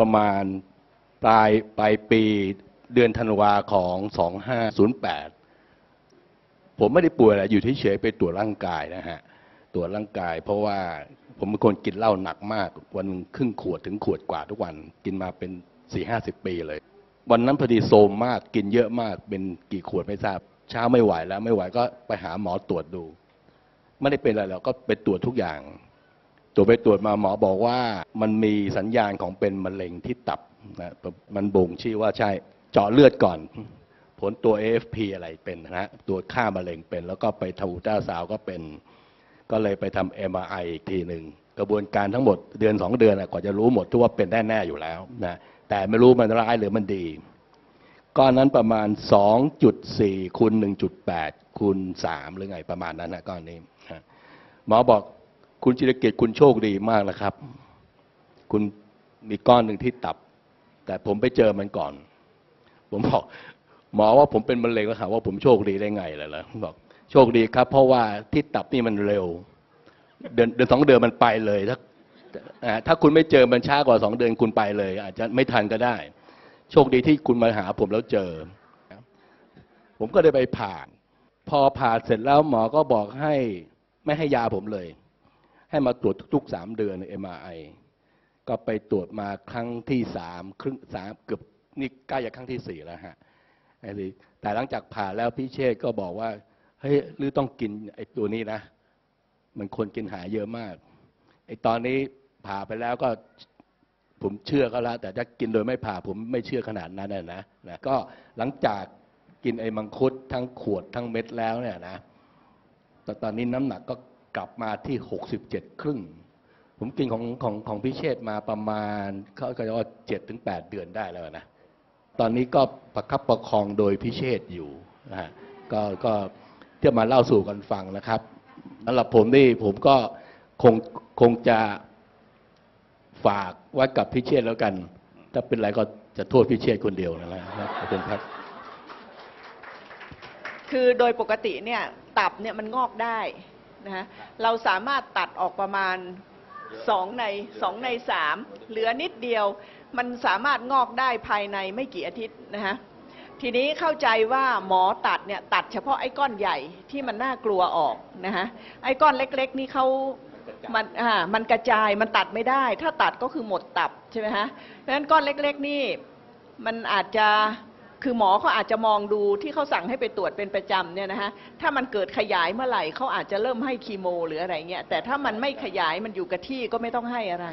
ประมาณปลายปลายปีเดือนธันวาของ 2508 ผมไม่ได้ป่วยอะไรอยู่เฉยๆไปตรวจร่างกายนะฮะ ตรวจร่างกาย เพราะว่าผมเป็นคนกินเหล้าหนักมาก วันครึ่งขวดถึงขวดกว่าทุกวัน กินมาเป็นสี่ห้าสิบปีเลย วันนั้นพอดีโซมมาก กินเยอะมาก เป็นกี่ขวดไม่ทราบ เช้าไม่ไหวแล้วไม่ไหวก็ไปหาหมอตรวจดู ไม่ได้เป็นอะไรหรอกก็ไปตรวจทุกอย่าง รวจไปตรวจมาหมอบอกว่ามันมีสัญญาณของเป็นมะเร็งที่ตับนะมันบ่งชี้ว่าใช่เจาะเลือดก่อน ผลตัว AFP อะไรเป็นนะฮะตัวค่ามะเร็งเป็น แล้วก็ไปทำอุลตราซาวก็เป็น ก็เลยไปทำ MRI อีกทีหนึ่งกระบวนการทั้งหมดเดือนสองเดือนกว่าจะรู้หมดทุกว่าเป็นแน่ ๆ อยู่แล้วนะแต่ไม่รู้มันร้ายหรือมันดี ก้อนนั้นประมาณ 2.4คูณ1.8คูณ3หรือไงประมาณนั้นนะก้อนนี้หมอบอก คุณจิรเกียรติคุณโชคดีมากนะครับ คุณมีก้อนหนึ่งที่ตับ แต่ผมไปเจอมันก่อน ผมบอกหมอว่าผมเป็นมะเร็งแล้วถามว่าผมโชคดีได้ไงล่ะล่ะบอกโชคดีครับ เพราะว่าที่ตับนี่มันเร็ว เดือนเดือนสองเดือนมันไปเลยถ้าอ่าถ้าคุณไม่เจอมันช้ากว่าสองเดือนคุณไปเลย อาจจะไม่ทันก็ได้ โชคดีที่คุณมาหาผมแล้วเจอ ผมก็ได้ไปผ่าน พอผ่าเสร็จแล้วหมอก็บอกให้ไม่ให้ยาผมเลย ให้มาตรวจทุกๆสามเดือนเอ็มไอก็ไปตรวจมาครั้งที่สามครึ่งสามเกือบนี่ใกล้จะครั้งที่สี่แล้วฮะไอ้นี่แต่หลังจากผ่าแล้วพี่เชษก็บอกว่าเฮ้ยหรือต้องกินไอ้ตัวนี้นะ มันคนกินหายเยอะมากไอ้ตอนนี้ผ่าไปแล้วก็ผมเชื่อก็แล้วแต่ถ้ากินโดยไม่ผ่าผมไม่เชื่อขนาดนั้นนะนะนะก็หลังจากกินไอ้มังคุดทั้งขวดทั้งเม็ดแล้วเนี่ยนะแต่ตอนนี้น้ำหนักก็ กลับมาที่หกสิบเจ็ดครึ่ง ผมกินของของของพิเชษมาประมาณเขาก็จะว่าเจ็ดถึงแปดเดือนได้แล้วนะ ตอนนี้ก็ประคับประคองโดยพิเชษอยู่นะฮะก็ก็เที่ยวมาเล่าสู่กันฟังนะครับสำหรับผมนี่ผมก็คงคงจะฝากไว้กับพิเชษแล้วกัน ถ้าเป็นไรก็จะโทษพิเชษคนเดียวนั่นแหละครับขอบคุณครับ คือโดยปกติเนี่ยตับเนี่ยมันงอกได้ นะฮะเราสามารถตัดออกประมาณสองในสองในสามเหลือนิดเดียว มันสามารถงอกได้ภายในไม่กี่อาทิตย์นะฮะทีนี้เข้าใจว่าหมอตัดเนี่ยตัดเฉพาะไอ้ก้อนใหญ่ที่มันน่ากลัวออกนะฮะไอ้ก้อนเล็ก ๆ นี่เขามันอ่ามันกระจายมันตัดไม่ได้ ถ้าตัดก็คือหมดตับใช่ไหมฮะเพราะฉะนั้นก้อนเล็ก ๆ นี่มันอาจจะ คือหมอเขาอาจจะมองดูที่เขาสั่งให้ไปตรวจเป็นประจำเนี่ยนะฮะถ้ามันเกิดขยายเมื่อไหร่เขาอาจจะเริ่มให้คีโม หรืออะไรเงี้ยแต่ถ้ามันไม่ขยายมันอยู่กับที่ก็ไม่ต้องให้อะไร